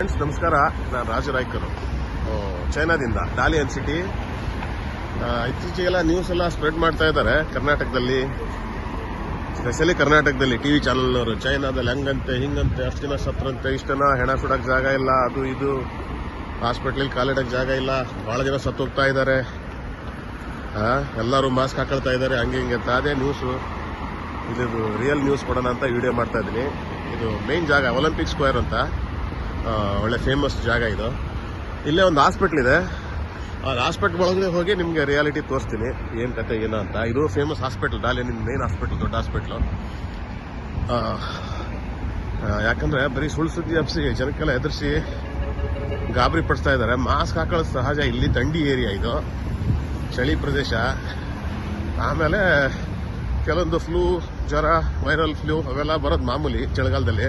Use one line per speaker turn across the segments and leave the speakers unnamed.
ನಮಸ್ಕಾರ. ನಾನು ರಾಜು ರಾಯ್ಕರು. ಆ, ಚೈನಾದಿಂದ ಡಾಲಿಯನ್ ಸಿಟಿ ಇತ್ತೀಚೆಗೆಲ್ಲ ನ್ಯೂಸ್ ಎಲ್ಲ ಸ್ಪ್ರೆಡ್ ಮಾಡ್ತಾ ಇದ್ದಾರೆ ಕರ್ನಾಟಕದಲ್ಲಿ. ಸ್ಪೆಷಲಿ ಕರ್ನಾಟಕದಲ್ಲಿ ಟಿವಿ ಚಾನಲ್ನವರು ಚೈನಾದಲ್ಲಿ ಹಂಗಂತೆ ಹಿಂಗಂತೆ ಅಷ್ಟು ಸತ್ರಂತೆ ಇಷ್ಟು ಜನ ಹೆಣ ಸುಡಕ್ ಜಾಗ ಇಲ್ಲ ಅದು ಇದು. ಹಾಸ್ಪಿಟ್ಲಿಗೆ ಕಾಲಿಡಕ್ ಜಾಗ ಇಲ್ಲ ಭಾಳ ಜನ ಸತ್ತೋಗ್ತಾ ಇದ್ದಾರೆ. ಆ, ಎಲ್ಲರೂ ಮಾಸ್ಕ್ ಹಾಕೊಳ್ತಾ ಇದ್ದಾರೆ ಹಂಗೆ ಹಿಂಗೆ ಅಂತ. ಅದೇ ನ್ಯೂಸು ಇದು ರಿಯಲ್ ನ್ಯೂಸ್ ಕೊಡೋಣ ಅಂತ ವಿಡಿಯೋ ಮಾಡ್ತಾ ಇದ್ದೀನಿ. ಇದು ಮೇನ್ ಜಾಗ ಒಲಿಂಪಿಕ್ ಸ್ಕ್ವೇರ್ ಅಂತ. ಒಳ್ಳೆ ಫೇಮಸ್ ಜಾಗ ಇದು. ಇಲ್ಲೇ ಒಂದು ಹಾಸ್ಪಿಟ್ಲ್ ಇದೆ. ಆ ಹಾಸ್ಪಿಟ್ಲ್ ಒಳಗಡೆ ಹೋಗಿ ನಿಮಗೆ ರಿಯಾಲಿಟಿ ತೋರಿಸ್ತೀನಿ. ಏನು ಕತೆ, ಏನು ಅಂತ. ಇದು famous hospital Dalian main hospital ದೊಡ್ಡ ಹಾಸ್ಪಿಟ್ಲು ಯಾಕಂದರೆ ಬರೀ ಸುಳ್ಳು ಸುದ್ದಿ ಹಬ್ಸಿ ಜನಕ್ಕೆಲ್ಲ ಎದುರಿಸಿ ಗಾಬರಿ ಪಡಿಸ್ತಾ ಇದ್ದಾರೆ. ಮಾಸ್ಕ್ ಹಾಕೊಳ್ಳೋದು ಸಹಜ. ಇಲ್ಲಿ ದಂಡಿ ಏರಿಯಾ ಇದು. ಚಳಿ ಪ್ರದೇಶ. ಆಮೇಲೆ ಕೆಲವೊಂದು ಫ್ಲೂ ಜ್ವರ ವೈರಲ್ ಫ್ಲೂ ಅವೆಲ್ಲ ಬರೋದು ಮಾಮೂಲಿ ಚಳಿಗಾಲದಲ್ಲಿ.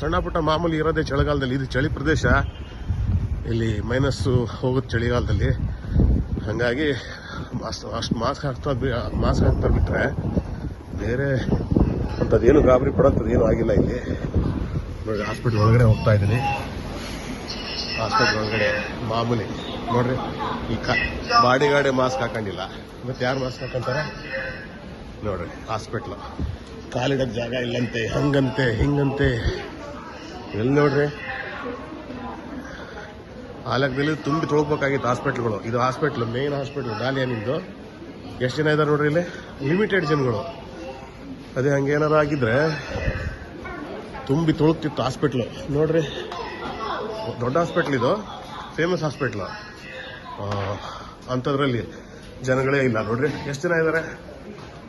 ಸಣ್ಣ ಪುಟ್ಟ ಮಾಮೂಲಿ ಇರೋದೇ ಚಳಿಗಾಲದಲ್ಲಿ. ಇದು ಚಳಿ ಪ್ರದೇಶ. ಇಲ್ಲಿ ಮೈನಸ್ಸು ಹೋಗುತ್ತೆ ಚಳಿಗಾಲದಲ್ಲಿ. ಹಾಗಾಗಿ ಅಷ್ಟು ಅಷ್ಟು ಮಾಸ್ಕ್ ಹಾಕ್ತಾ ಮಾಸ್ಕ್ ಹಾಕ್ತಾ ಬಿಟ್ರೆ ಬೇರೆ ಅಂಥದ್ದೇನು ಗಾಬರಿ ಪಡೋಂಥದ್ದು ಏನೂ ಆಗಿಲ್ಲ ಇಲ್ಲಿ. ನೋಡಿ ಹಾಸ್ಪಿಟ್ಲ್ ಒಳಗಡೆ ಹೋಗ್ತಾ ಇದ್ದೀನಿ. ಹಾಸ್ಪಿಟ್ಲ್ ಒಳಗಡೆ ಮಾಮೂಲಿ. ನೋಡ್ರಿ, ಈ ಕ ಮಾಸ್ಕ್ ಹಾಕೊಂಡಿಲ್ಲ. ಮತ್ತೆ ಯಾರು ಮಾಸ್ಕ್ ಹಾಕೊಂತಾರೆ? ನೋಡ್ರಿ ಹಾಸ್ಪಿಟ್ಲು ಕಾಲಿಡಕ್ ಜಾಗ ಇಲ್ಲಂತೆ ಹಂಗಂತೆ ಹಿಂಗಂತೆ. ಎಲ್ಲಿ ನೋಡ್ರಿ? ಆ ಲೆಕ್ಕದಲ್ಲಿ ತುಂಬಿ ತೊಳ್ಬೇಕಾಗಿತ್ತು ಹಾಸ್ಪಿಟ್ಲ್ಗಳು ಇದು ಹಾಸ್ಪಿಟ್ಲ್ ಮೇನ್ ಹಾಸ್ಪಿಟ್ಲ್ ಡಾಲಿಯನಿಂದು ಎಷ್ಟು ಜನ ಇದ್ದಾರೆ ನೋಡ್ರಿ ಇಲ್ಲಿ? ಲಿಮಿಟೆಡ್ ಜನಗಳು. ಅದೇ ಹಂಗೇನಾರು ಆಗಿದ್ರೆ ತುಂಬಿ ತೊಳಕ್ತಿತ್ತು ಹಾಸ್ಪಿಟ್ಲು ನೋಡ್ರಿ ದೊಡ್ಡ ಹಾಸ್ಪಿಟ್ಲ್ ಇದು ಫೇಮಸ್ ಹಾಸ್ಪಿಟ್ಲು ಅಂಥದ್ರಲ್ಲಿ ಜನಗಳೇ ಇಲ್ಲ ನೋಡ್ರಿ. ಎಷ್ಟು ಜನ ಇದ್ದಾರೆ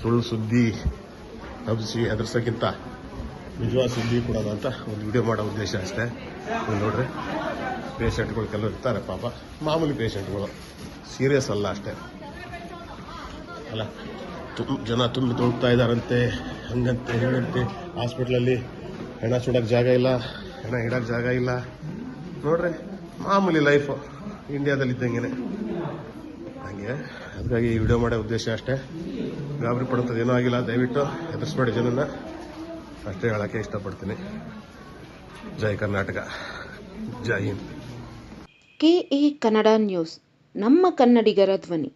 ಸುಳ್ಳು ಸುದ್ದಿ ಹಬ್ಬಿಸಿ ಹೆದರ್ಸೋಕ್ಕಿಂತ ನಿಜವಾದ ಸುದ್ದಿ ಕೊಡೋದು ಅಂತ ಒಂದು ವಿಡಿಯೋ ಮಾಡೋ ಉದ್ದೇಶ ಅಷ್ಟೇ. ನೋಡ್ರಿ ಪೇಷಂಟ್ಗಳು ಕೆಲವರು ಇರ್ತಾರೆ ಪಾಪ. ಮಾಮೂಲಿ ಪೇಷಂಟ್ಗಳು ಸೀರಿಯಸ್ ಅಲ್ಲ ಅಷ್ಟೇ. ಅಲ್ಲ ತುಂಬ ಜನ ತುಂಬಿ ತೊಳ್ತಾ ಇದ್ದಾರಂತೆ, ಹಂಗಂತೆ, ಹಿಂಗಂತೆ. ಹಾಸ್ಪಿಟ್ಲಲ್ಲಿ ಹೆಣ ಸುಡೋಕೆ ಜಾಗ ಇಲ್ಲ, ಹೆಣ ಇಡಕ್ಕೆ ಜಾಗ ಇಲ್ಲ. ನೋಡ್ರಿ, ಮಾಮೂಲಿ ಲೈಫು ಇಂಡಿಯಾದಲ್ಲಿ ಇದ್ದಂಗೆ ಹಂಗೆ, ಅದಕ್ಕಾಗಿ ಈ ವಿಡಿಯೋ ಮಾಡೋ ಉದ್ದೇಶ ಅಷ್ಟೇ. ಗಾಬರಿ ಪಡೋಂಥದ್ದು ಏನೂ ಆಗಿಲ್ಲ. ದಯವಿಟ್ಟು ಹೆದರ್ಸ್ಬೇಡಿ ಜನನ ಅಷ್ಟೇ ಹೇಳೋಕ್ಕೆ ಇಷ್ಟಪಡ್ತೀನಿ. ಜೈ ಕರ್ನಾಟಕ. ಜೈ ಹಿಂದ್.
KA Kannada news. ನಮ್ಮ ಕನ್ನಡಿಗರ ಧ್ವನಿ.